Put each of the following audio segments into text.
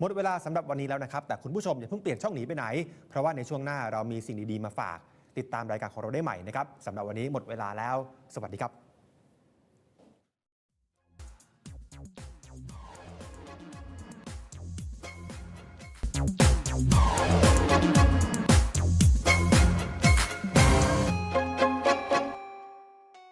หมดเวลาสำหรับวันนี้แล้วนะครับ แต่คุณผู้ชมอย่าเพิ่งเปลี่ยนช่องหนีไปไหน เพราะว่าในช่วงหน้าเรามีสิ่งดีๆมาฝาก ติดตามรายการของเราได้ใหม่นะครับสำหรับวันนี้หมดเวลาแล้ว สวัสดีครับ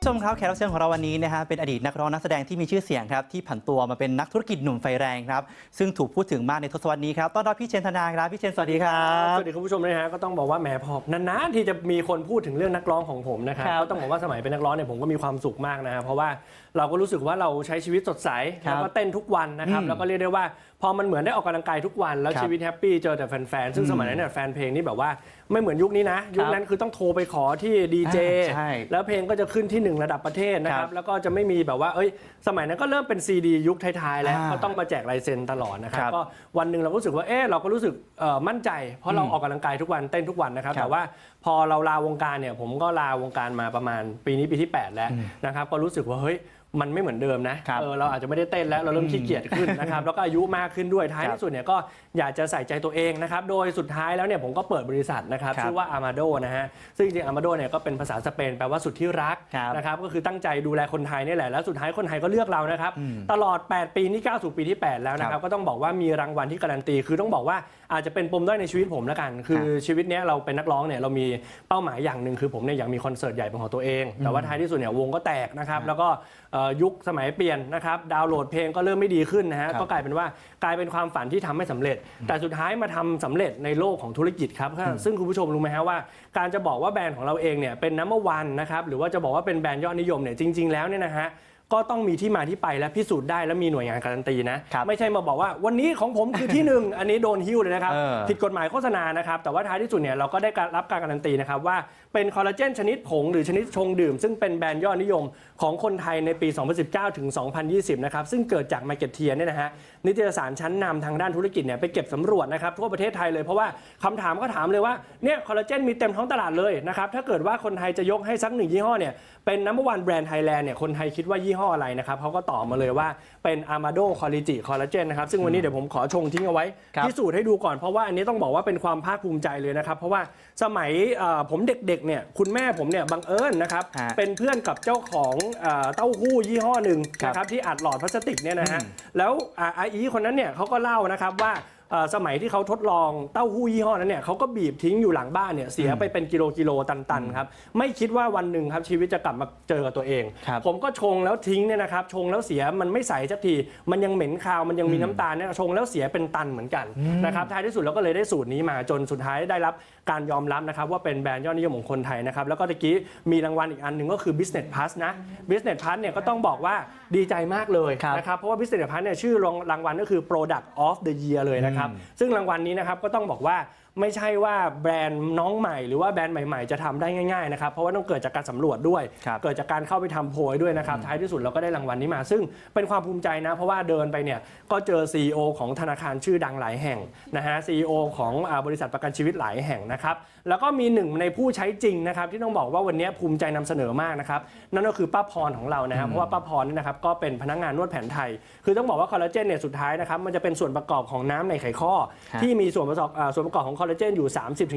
ชมครับแขกรับเชิญของเราวันนี้นะฮะเป็นอดีตนักร้องนักแสดงที่มีชื่อเสียงครับที่ผันตัวมาเป็นนักธุรกิจหนุ่มไฟแรงครับซึ่งถูกพูดถึงมากในทศวรรษนี้ครับต้อนรับพี่เชนธนาครับพี่เชนสวัสดีครับสวัสดีคุณผู้ชมนะฮะก็ต้องบอกว่าแหมพอนานๆที่จะมีคนพูดถึงเรื่องนักร้องของผมนะครับครับก็ต้องบอกว่าสมัยเป็นนักร้องเนี่ยผมก็มีความสุขมากนะฮะเพราะว่าเราก็รู้สึกว่าเราใช้ชีวิตสดใสครับแล้วก็เต้นทุกวันนะครับอืมแล้วก็เรียกได้ว่าพอมันเหมือนได้ออกกำลังกายทุกวันแล้วครับชีวิตแฮปปี้เจอแต่แฟนๆซึ่งสมัยนั้นเนี่ยแฟนเพลงนี่แบบว่าไม่เหมือนยุคนี้นะยุคนั้นคือต้องโทรไปขอที่ดีเจอ่าใช่แล้วเพลงก็จะขึ้นที่หนึ่งระดับประเทศนะคครัรับบ แล้วก็จะไม่มีแบบว่าเอ้ย สมัยนั้นก็เริ่มเป็นซีดียุคท้ายๆแล้วอ่าก็ต้องมาแจกลายเซ็นตลอดนะครับครับก็วันหนึ่งเราก็รู้สึกว่าเออเราก็รู้สึกเอ่อมั่นใจ เพราะเราอืมออกกำลังกายทุกวันเต้นทุกวันนะครับ ครับแต่ว่าพอเราลาวงการเนี่ยผมก็ลาวงการมาประมาณปีนี้ปีที่ 8 แล้วอืมนะครับก็รู้สึกว่าเฮ้ย มันไม่เหมือนเดิมนะครับเออเราอาจจะไม่ได้เต้นแล้วเราเริ่มขี้เกียจขึ้นนะครับ แล้วก็อายุมากขึ้นด้วยท้ายครับที่สุดเนี่ยก็อยากจะใส่ใจตัวเองนะครับ โดยสุดท้ายแล้วเนี่ยผมก็เปิดบริษัทนะครับครับชื่อว่า Amado นะฮะซึ่งจริงๆ Amado เนี่ยก็เป็นภาษาสเปนแปลว่าสุดที่รักครับนะครับก็คือตั้งใจดูแลคนไทยนี่แหละแล้วสุดท้ายคนไทยก็เลือกเรานะครับ อืม ตลอด 8 ปีนี่ก้าวสู่ปีที่ 8 แล้วนะคครัรับบก็ต้องบอกว่ามีรางวัลที่การันตี คือต้องบอกว่าอาจจะเป็นปมด้อยในชีวิตผมแล้วกัน คือชีวิตเนี้ยเราเป็นนักร้องเนี่ยเรามีเป้าหมายอย่างหนึ่งคือผมเนี่ยอยากมีคอนเสิร์ตใหญ่เป็นของตัวเอง แต่ว่าท้ายที่สุดเนี่ยวงก็แตกนะครับ แล้วก็เอ่อยุคสมัยเปลี่ยนนะครับดาวน์โหลดเพลงก็เริ่มไม่ดีขึ้นนะฮะครับ ก็กลายเป็นว่ากลายเป็นความฝันที่ทำไม่สำเร็จ แต่สุดท้ายมาทำสำเร็จในโลกของธุรกิจครับซึ่งคุณผู้ชมรู้ไหมฮะว่า การจะบอกว่าแบรนด์ของเราเองเนี่ยเป็นนัมเบอร์วันนะครับหรือว่าจะบอกว่าเป็นแบรนด์ยอดนิยมเนี่ยจริง ๆแล้วเนี่ยนะฮะ ก็ต้องมีที่มาที่ไปและพิสูจน์ได้และมีหน่วยงานการันตีนะครับไม่ใช่มาบอกว่าวันนี้ของผมคือที่หนึ่ง อันนี้โดนหิ้วเลยนะครับเออผิดกฎหมายโฆษณานะครับ แต่ว่าท้ายที่สุดเนี่ยเราก็ได้การรับการการันตีนะครับว่าเป็นคอลลาเจนชนิดผง หรือชนิดชงดื่ม ซึ่งเป็นแบรนด์ยอดนิยมของคนไทยในปี 2019 ถึง 2020 นะครับ ซึ่งเกิดจากมาเก็ตเทียเนี่ยนะฮะนิตยสารชั้นนำทางด้านธุรกิจเนี่ยไปเก็บสำรวจนะครับทั่วประเทศไทยเลยเพราะว่าคำถามก็ถามเลยว่าเนี่ยคอลลาเจนมีเต็มท้องตลาดเลยนะครับถ้าเกิดว่าคนไทยจะยกให้สักหนึ่งยี่ห้อเนี่ยเป็นนัมเบอร์วันแบรนด์ไทยแลนด์เนี่ยคนไทยคิดว่ายี่ห้ออะไรนะครับเขาก็ตอบมาเลยว่าเป็น Amado Quality Collagen นะครับซึ่งวันนี้เดี๋ยวผมขอชงทิ้งเอาไว้ครับพิสูจน์ให้ดูก่อนเพราะว่าอันนี้ต้องบอกว่าเป็นความภาคภูมิใจเลยนะครับ เพราะว่าสมัยเอ่อผมเด็กๆเนี่ยคุณแม่ผมเนี่ยบังเอิญนะครับฮะเป็นเพื่อนกับเจ้าของเอ่อเต้าหู้ยี่ห้อหนึ่งครับนะครับที่อัดหลอดพลาสติกเนี่ยนะฮะอืมแล้วอาอาอีคนนั้นเนี่ยเขาก็เล่านะครับว่าเอ่อ สมัยที่เขาทดลองเต้าหู้ยี่ห้อนั้นเนี่ยเขาก็บีบทิ้งอยู่หลังบ้านเนี่ยเสียไปเป็นกิโลกิโลตันๆครับไม่คิดว่าวันหนึ่งครับชีวิตจะกลับมาเจอกับตัวเอง ครับผมก็ชงแล้วทิ้งเนี่ยนะครับชงแล้วเสียมันไม่ใสสักทีมันยังเหม็นคาวมันยังมีน้ำตาลเนี่ยชงแล้วเสียเป็นตันเหมือนกันนะครับท้ายที่สุดเราก็เลยได้สูตรนี้มาจนสุดท้ายได้รับการยอมรับนะครับว่าเป็นแบรนด์ยอดนิยมของคนไทยนะครับแล้วก็ตะกี้มีรางวัลอีกอันหนึ่งก็คือ Business Plus นะ Business Plus เนี่ยก็ต้องบอกว่าดีใจมากเลยครับ นะครับเพราะว่า Business Plus เนี่ยชื่อรางวัลก็คือ Product of the Year เลยนะครับซึ่งรางวัลนี้นะครับก็ต้องบอกว่า ไม่ใช่ว่าแบรนด์น้องใหม่หรือว่าแบรนด์ใหม่ ๆ จะทำได้ง่ายๆนะครับเพราะว่าต้องเกิดจากการสำรวจด้วยครับเกิดจากการเข้าไปทำโพยด้วยนะครับท้ายที่สุดเราก็ได้รางวัลนี้มา ซึ่งเป็นความภูมิใจนะ เพราะว่าเดินไปเนี่ยก็เจอ CEO ของธนาคารชื่อดังหลายแห่งนะฮะ CEO ของอาบริษัทประกันชีวิตหลายแห่งนะครับแล้วก็มีหนึ่งในผู้ใช้จริงนะครับที่ต้องบอกว่าวันนี้ภูมิใจนำเสนอมากนะครับนั่นก็คือป้าพรของเรานะครับเพราะว่าป้าพรเนี่ยนะครับก็เป็นพนักงานนวดแผนไทย คือต้องบอกว่าคอลลาเจนเนี่ยสุดท้ายนะครับมันจะเป็นส่วนประกอบของน้ำในไขข้อฮะที่มีส่วนประกอบอ่าส่วนประกอบของคอลลาเจนอยู่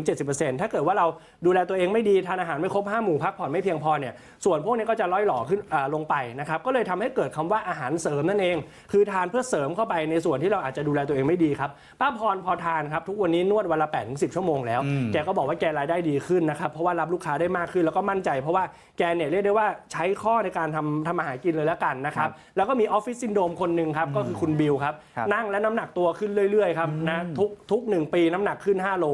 30-70%ถ้าเกิดว่าเราดูแลตัวเองไม่ดีทานอาหารไม่ครบห้าหมู่พักผ่อนไม่เพียงพอเนี่ยส่วนพวกนี้ก็จะล่อยหล่อขึ้นอ่าลงไปนะครับก็เลยทำให้เกิดคำว่าอาหารเสริมนั่นเอง คือทานเพื่อเสริมเข้าไปในส่วนที่เราอาจจะดูแลตัวเองไม่ดีครับป้าพรพอทานครับทุกวันนี้นวดวันละ8ปถึงสิชั่วโมงแล้วอืมแกก็บอกว่าแกรายได้ดีขึ้นนะครับเพราะว่ารับลูกค้าได้มากขึ้นแล้วก็มั่นใจ เพราะว่าแกเนี่ยเรียกได้ว่าใช้ข้อในการทำทำอาหารกินเลยแล้วกันนะครับแล้วก็มีออฟฟิศซินโดรมคนหนึ่งครับก็คือคุณบิวครับครับนั่งและน้ำหนักตัวขึ้นเรื่อยๆครับนะทุกทุกหนึ่งปีน้ำหนักขึ้น5โล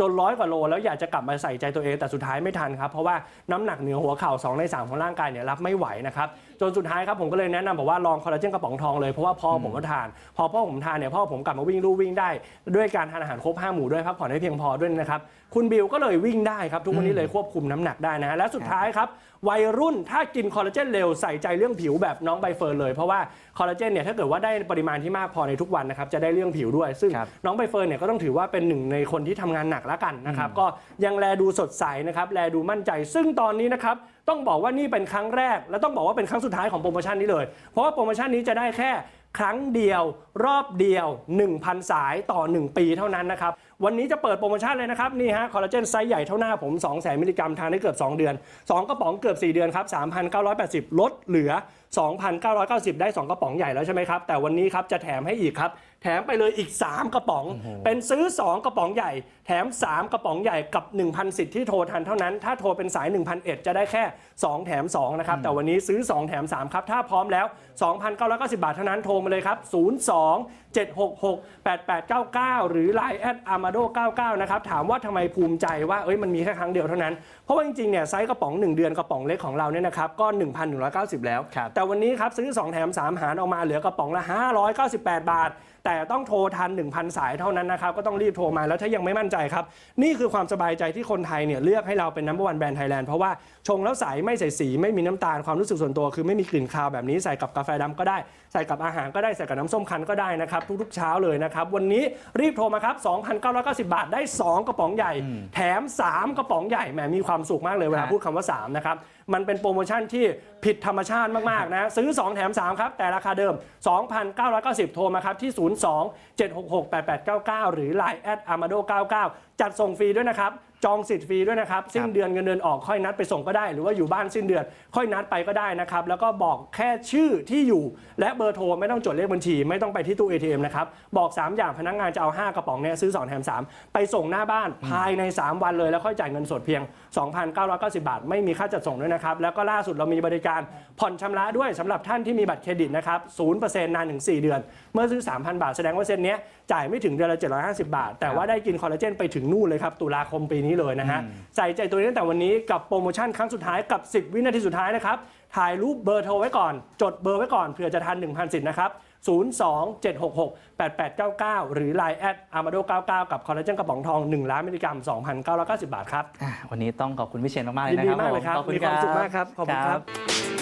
จนร้อยกว่าโล แล้วอยากจะกลับมาใส่ใจตัวเองแต่สุดท้ายไม่ทันครับ เพราะว่าน้ำหนักเหนือหัวเข่า2ใน 3 ของร่างกายเนี่ยรับไม่ไหวนะครับ จนสุดท้ายครับผมก็เลยแนะนำบอกว่าลองคอลลาเจนกระป๋องทองเลยเพราะว่าพ่อผมก็ทาน พอพ่อผมทานเนี่ยพ่อผมกลับมาวิ่งลู่วิ่งได้ ด้วยการทานอาหารครบห้าหมู่ด้วยพักผ่อนให้เพียงพอด้วยนะครับ คุณบิวก็เลยวิ่งได้ครับ ทุกวันนี้เลยควบคุมน้ำหนักได้นะฮะและสุดท้ายครับ วัยรุ่นถ้ากินคอลลาเจนเร็วใส่ใจเรื่องผิวแบบน้องใบเฟิร์นเลย เพราะว่าคอลลาเจนเนี่ยถ้าเกิดว่าได้ปริมาณที่มากพอในทุกวันนะครับจะได้เรื่องผิวด้วย ซึ่งครับน้องใบเฟิร์นเนี่ยก็ต้องถือว่าเป็นหนึ่งในคนที่ทำงานหนักแล้วกันนะครับก็ยังแลดูสดใสนะครับแลดูมั่นใจ ซึ่งตอนนี้นะครับต้องบอกว่านี่เป็นครั้งแรก และต้องบอกว่าเป็นครั้งสุดท้ายของโปรโมชั่นนี้เลย เพราะว่าโปรโมชั่นนี้จะได้แค่ ครั้งเดียว รอบเดียว 1,000 สายต่อ 1 ปีเท่านั้นนะครับ วันนี้จะเปิดโปรโมชั่นเลยนะครับ นี่ฮะคอลลาเจนไซส์ใหญ่เท่าหน้าผม2แสนมิลลิกรัมทานได้เกือบ 2 เดือน 2 กระป๋องเกือบ 4 เดือนครับ 3,980 ลดเหลือ 2,990 ได้ 2 กระป๋องใหญ่แล้วใช่ไหมครับ แต่วันนี้ครับจะแถมให้อีกครับ แถมไปเลยอีก 3 กระป๋อง เป็นซื้อ 2 กระป๋องใหญ่ แถม 3 กระป๋องใหญ่กับ 1,000 สิทธิ์ที่โทรทันเท่านั้น ถ้าโทรเป็นสาย 1,001 จะได้แค่ 2 แถม 2 นะครับ แต่วันนี้ซื้อ 2 แถม 3 ครับ ถ้าพร้อมแล้ว 2,990 บาทเท่านั้นโทรมาเลยครับ 02 766 8899 หรือ Line แอด amado 99 นะครับ ถามว่าทำไมภูมิใจว่าเอ้ยมันมีแค่ครั้งเดียวเท่านั้น เพราะว่าจริงๆเนี่ยไซส์กระป๋อง 1 เดือนกระป๋องเล็กของเราเนี่ยนะครับก็1,190 แล้วครับแต่วันนี้ครับซื้อ 2 แถม 3 หารออกมาเหลือกระป๋องละ 598 บาท แต่ต้องโทรทัน 1,000 สายเท่านั้นนะครับ ก็ต้องรีบโทรมาแล้วถ้ายังไม่มั่นใจครับ นี่คือความสบายใจที่คนไทยเนี่ยเลือกให้เราเป็น number one brand Thailand เพราะว่าชงแล้วใสไม่ใส่สีไม่มีน้ำตาลความรู้สึกส่วนตัวคือไม่มีกลิ่นคาวแบบนี้ใส่กับกาแฟดำก็ได้ ใส่กับอาหารก็ได้ ใส่กับน้ำส้มคั้นก็ได้นะครับ ทุกๆเช้าเลยนะครับ วันนี้รีบโทรมาครับ 2,990 บาทได้ 2 กระป๋องใหญ่ แถม 3 กระป๋องใหญ่แหมมีความสุขมากเลยเวลาฮะพูดคำว่า 3 นะครับ มันเป็นโปรโมชั่นที่ผิดธรรมชาติมากๆนะซื้อ 2 แถม 3 ครับ แต่ราคาเดิม 2,990 โทรมาครับ ที่ 02 766 8899 หรือ Line แอด amado 99จัดส่งฟรีด้วยนะครับ จองสิทธิ์ฟรีด้วยนะครับ สิ้นเดือนเงินเดือนออกค่อยนัดไปส่งก็ได้ หรือว่าอยู่บ้านสิ้นเดือน ค่อยนัดไปก็ได้นะครับ แล้วก็บอกแค่ชื่อที่อยู่ และเบอร์โทรไม่ต้องจดเลขบัญชี ไม่ต้องไปที่ตู้ ATM นะครับ บอก 3 อย่างพนักงานจะเอา 5 กระป๋องเนี่ยซื้อ 2 แถม 3 ไปส่งหน้าบ้านภายใน 3 วันเลยแล้วค่อยจ่ายเงินสดเพียง 2,990 บาท ไม่มีค่าจัดส่งด้วยนะครับแล้วก็ล่าสุดเรามีบริการผ่อนชำระด้วยสำหรับท่านที่มีบัตรเครดิตนะครับ0%นานถึง 4 เดือน เมื่อซื้อ 3,000 บาทแสดงว่าเซ็นเนี้ยจ่ายไม่ถึงเดือนละ750 บาท แต่ว่าได้กินคอลลาเจนไปถึงนู่นเลยครับตุลาคมปีนี้เลยนะฮะใส่ใจตัวนี้ตั้งแต่วันนี้กับโปรโมชั่นครั้งสุดท้ายกับ 10 วินาทีสุดท้ายนะครับถ่ายรูปเบอร์โทรไว้ก่อน จดเบอร์ไว้ก่อนเผื่อจะทัน 1,000สิทธิ์นะครับ 02 766 8899 หรือ Line แอด amado 99 กับคอลลาเจนกระป๋องทอง 1 ล้านมิลลิกรัม 2,990 บาทครับ อะวันนี้ต้องขอบคุณพี่เชนมากๆเลยยินนะดีครับมากเลยครับขอบคุณมีความสุขมากครับ ขอบคุณครับบ